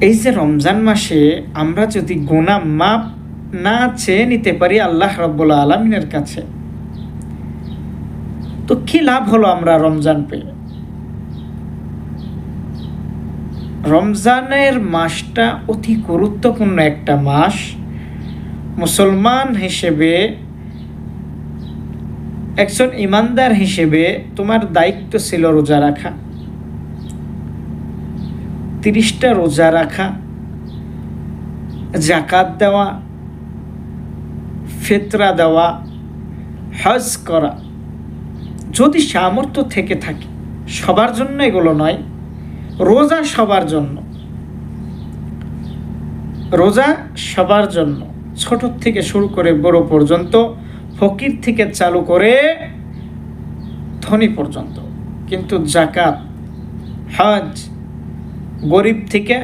এই যে রমজান মাসে আমরা যদি গোনা মাপ না চেয়ে নিতে পারি আল্লাহ রব্বুল আলমিনের কাছে, তো কি লাভ হলো আমরা রমজান পেয়ে রমজানের মাসটা অতি গুরুত্বপূর্ণ একটা মাস। মুসলমান হিসেবে, একজন ইমানদার হিসেবে তোমার দায়িত্ব ছিল রোজা রাখা। তিরিশটা রোজা রাখা জাকাত দেওয়া, ফেতরা দেওয়া, হজ করা। যদি সামর্থ্য থেকে থাকে, সবার জন্য এগুলো নয়, রোজা সবার জন্য। রোজা সবার জন্য। ছোট থেকে শুরু করে বড় পর্যন্ত, ফকির থেকে চালু করে ধনী পর্যন্ত। কিন্তু জাকাত হজ গরিব থেকে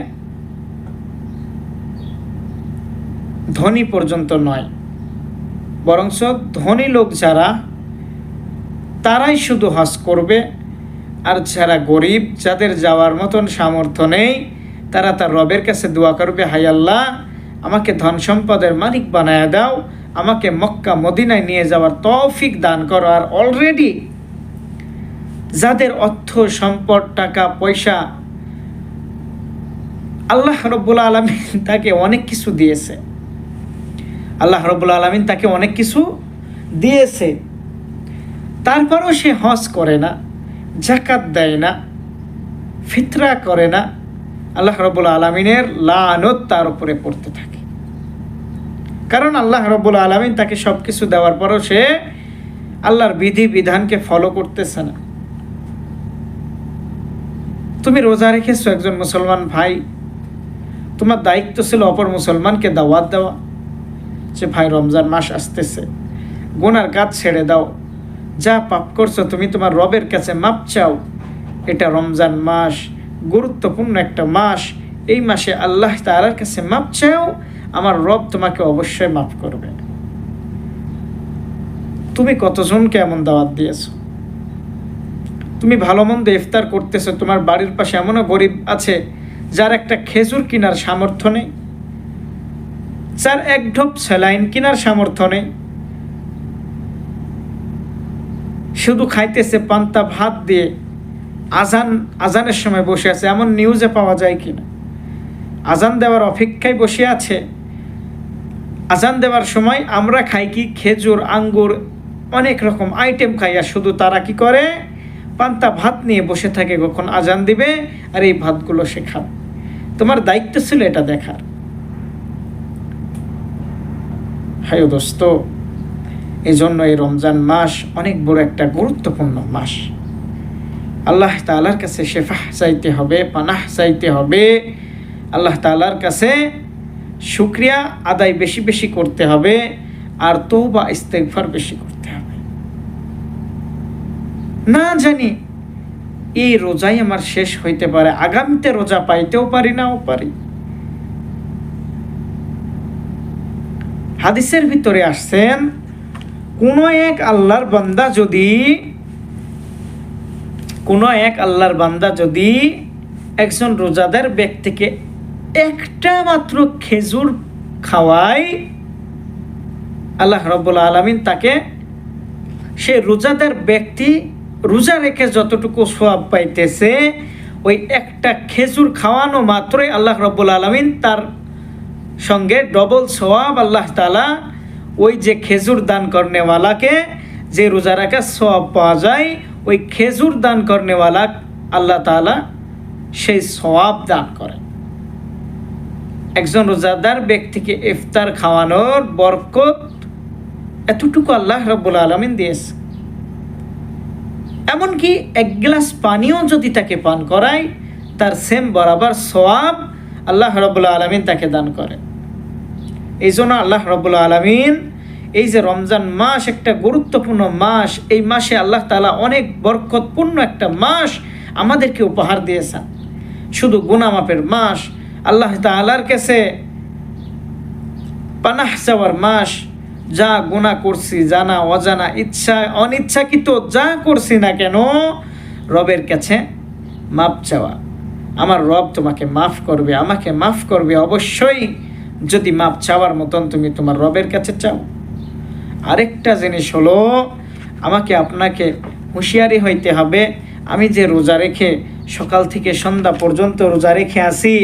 ধনী পর্যন্ত নয়। বরঞ্চ ধনী লোক যারা, তারাই শুধু হজ করবে। আর যারা গরিব, যাদের যাওয়ার মতন সামর্থ্য নেই, তারা তার রবের কাছে দোয়া করবে হাই আল্লাহ, আমাকে ধন সম্পদের মালিক বানায় দাও, আমাকে মক্কা, মদিনায় নিয়ে যাওয়ার তৌফিক দান করো। আর অলরেডি যাদের অর্থ, সম্পদ, টাকা, পয়সা আল্লাহ রব্বুল আলমিন তাকে অনেক কিছু দিয়েছে। আল্লাহ রব্বুল আলমিন তাকে অনেক কিছু দিয়েছে। তারপরও সে হজ করে না জাকাত দেয় না, ফিতরা করে না। আল্লাহ রব্বুল আলমিনের লানত তার উপরে পড়তে থাকে। কারণ আল্লাহ রব্বুল আলমিন তাকে সব কিছু দেওয়ার পরও সে আল্লাহর বিধি বিধানকে ফলো করতেছে না। তুমি রোজা রেখেছো একজন মুসলমান ভাই তোমার দায়িত্ব ছিল অপর মুসলমানকে দাওয়াত দেওয়া। যে ভাই, রমজান মাস আসতেছে, গোনার কাজ ছেড়ে দাও। যা পাপ করছ তুমি তোমার রবের কাছে মাপ চাও। এটা রমজান মাস, গুরুত্বপূর্ণ একটা মাস। এই মাসে আল্লাহ তালার কাছে মাপ চাও, আমার রব তোমাকে অবশ্যই মাফ করবে। তুমি কতজনকে এমন দাওয়াত দিয়েছ? তুমি ভালো মন্দ ইফতার করতেছো, তোমার বাড়ির পাশে এমনও গরিব আছে যার একটা খেজুর কেনার সামর্থ্য নেই যার এক ঢোপ স্যালাইন কেনার সামর্থ্য নেই, শুধু খাইতেছে পান্তা ভাত দিয়ে আজান, আজানের সময় বসে আছে, এমন নিউজে পাওয়া যায় কিনা আজান দেওয়ার অপেক্ষায় বসে আছে। আজান দেওয়ার সময় আমরা খাই কি খেজুর, আঙ্গুর, অনেক রকম আইটেম খাই, আর শুধু তারা কি করে? পান্তা ভাত নিয়ে বসে থাকে, কখন আজান দিবে? আর এই ভাতগুলো সে খাবে। তোমার দায়িত্ব ছিল এটা দেখার। হায় দোস্ত এই জন্য এই রমজান মাস অনেক বড় একটা গুরুত্বপূর্ণ মাস। আল্লাহ তালার কাছে শেফাহ চাইতে হবে, পানাহ চাইতে হবে। আল্লাহ তালার কাছে শুক্রিয়া আদায় বেশি বেশি করতে হবে, আর তো বা ইস্তেকফার বেশি করতে হবে। না জানি এই রোজাই আমার শেষ হইতে পারে। আগামীতে রোজা পাইতেও পারি, নাও পারি। হাদিসের ভিতরে আসছেন, কোনো এক আল্লাহর বান্দা যদি, কোনো এক আল্লাহর বান্দা যদি একজন রোজাদার ব্যক্তিকে একটা মাত্র খেজুর খাওয়ায়, আল্লাহ রব্বুল আলমিন তাকে সে রোজাদার ব্যক্তি রোজা রেখে যতটুকু সোয়াব পাইতেছে, ওই একটা খেজুর খাওয়ানো মাত্রই আল্লাহ রব্বুল আলমিন তার সঙ্গে ডবল সোয়াব আল্লাহ তালা ওই যে খেজুর দান করনেওয়ালাকে যে রোজা রাখা সোয়াব পাওয়া যায়, ওই খেজুর দান করনেওয়ালা আল্লাহ তালা সেই সোয়াব দান করে একজন রোজাদার ব্যক্তিকে ইফতার খাওয়ানোর বরকত এতটুকু আল্লাহ রব্বুল আলমিন দিয়েছে। এমনকি এক গ্লাস পানিও যদি তাকে পান করায়, তার সেম বরাবর সোয়াব আল্লাহ রব্বুল আলমিন তাকে দান করে। এই জন্য আল্লাহ রব্বুল আলমিন এই যে রমজান মাস একটা গুরুত্বপূর্ণ মাস, এই মাসে আল্লাহ তালা অনেক বরকতপূর্ণ একটা মাস আমাদেরকে উপহার দিয়েছেন। শুধু গুনামাপের মাস, আল্লাহ তালার কাছে পানাহ চাওয়ার মাস যা গুণা করছি, জানা, অজানা, ইচ্ছা, অনিচ্ছাকৃত যা করছি না কেন, রবের কাছে মাপ চাওয়া। আমার রব তোমাকে মাফ করবে, আমাকে মাফ করবে অবশ্যই। যদি মাপ চাওয়ার মতন তুমি তোমার রবের কাছে চাও। আরেকটা জিনিস হলো, আমাকে আপনাকে হুঁশিয়ারি হইতে হবে। আমি যে রোজা রেখে সকাল থেকে সন্ধ্যা পর্যন্ত রোজা রেখে আসি,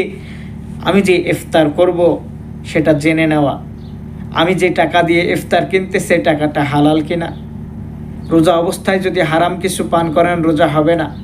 আমি যে ইফতার করব, সেটা জেনে নেওয়া। আমি যে টাকা দিয়ে ইফতার কিনতে সে টাকাটা হালাল কিনা? রোজা অবস্থায় যদি হারাম কিছু পান করেন, রোজা হবে না।